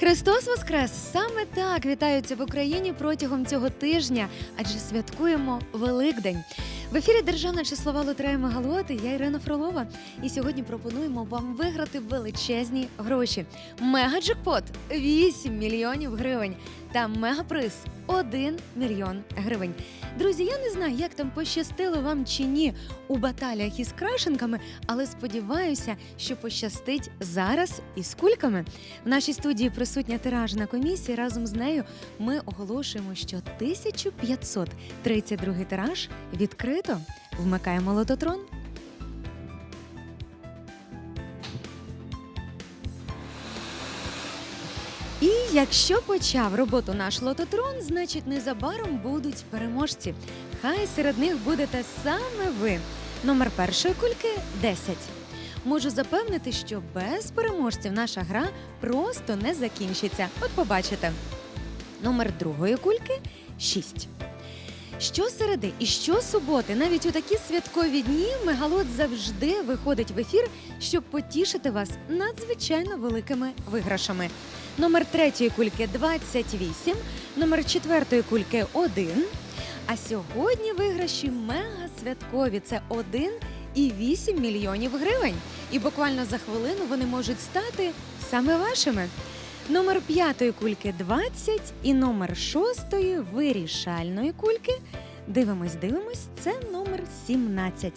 Христос Воскрес! Саме так вітаються в Україні протягом цього тижня, адже святкуємо Великдень. В ефірі Державна числова лотерея Мегалоти. Я Ірина Фролова. І сьогодні пропонуємо вам виграти величезні гроші. Мегаджекпот 8 мільйонів гривень та мегаприз 1 мільйон гривень. Друзі, я не знаю, як там пощастило вам чи ні у баталіях із крашенками, але сподіваюся, що пощастить зараз із кульками. В нашій студії присутня тиражна комісія. Разом з нею ми оголошуємо, що 1532 тираж відкрито. Вмикаємо лототрон. І якщо почав роботу наш лототрон, значить незабаром будуть переможці. Хай серед них будете саме ви. Номер першої кульки 10. Можу запевнити, що без переможців наша гра просто не закінчиться. От побачите. Номер другої кульки 6. Щосереди і щосуботи, навіть у такі святкові дні, мегалот завжди виходить в ефір, щоб потішити вас надзвичайно великими виграшами. Номер третьої кульки 28, номер четвертої кульки 1. А сьогодні виграші мега святкові. Це 1 і 8 мільйонів гривень. І буквально за хвилину вони можуть стати саме вашими. Номер п'ятої кульки 20 і номер шостої вирішальної кульки. Дивимось, дивимось, це номер 17.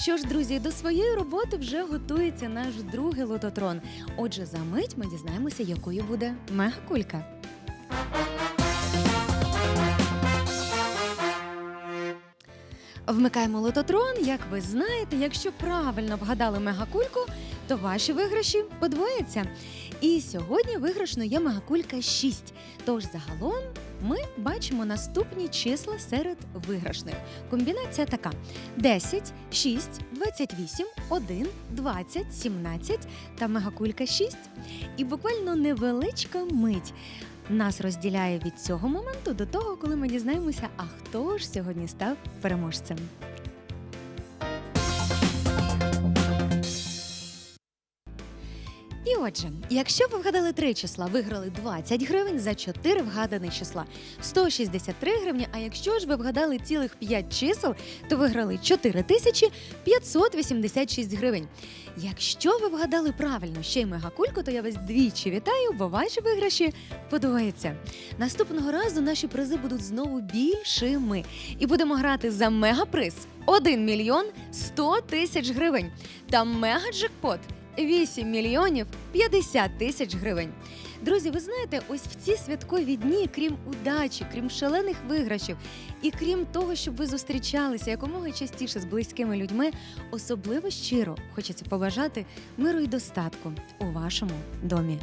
Що ж, друзі, до своєї роботи вже готується наш другий лототрон. Отже, за мить ми дізнаємося, якою буде мегакулька. Вмикаємо лототрон. Як ви знаєте, якщо правильно вгадали мегакульку, то ваші виграші подвояться. І сьогодні виграшно є мегакулька 6. Тож загалом ми бачимо наступні числа серед виграшних. Комбінація така: 10, 6, 28, 1, 20, 17 та мегакулька 6. І буквально невеличка мить нас розділяє від цього моменту до того, коли ми дізнаємося, а хто ж сьогодні став переможцем. Отже, якщо ви вгадали три числа, виграли 20 гривень за 4 вгаданих числа 163 гривні. А якщо ж ви вгадали цілих 5 чисел, то виграли 4586 гривень. Якщо ви вгадали правильно ще й мегакульку, то я вас двічі вітаю, бо ваші виграші подвояться. Наступного разу наші призи будуть знову більшими. І будемо грати за мегаприз 1 мільйон 100 тисяч гривень та мегаджекпот 8 мільйонів 50 тисяч гривень. Друзі, ви знаєте, ось в ці святкові дні, крім удачі, крім шалених виграшів, і крім того, щоб ви зустрічалися якомога частіше з близькими людьми, особливо щиро хочеться побажати миру і достатку у вашому домі.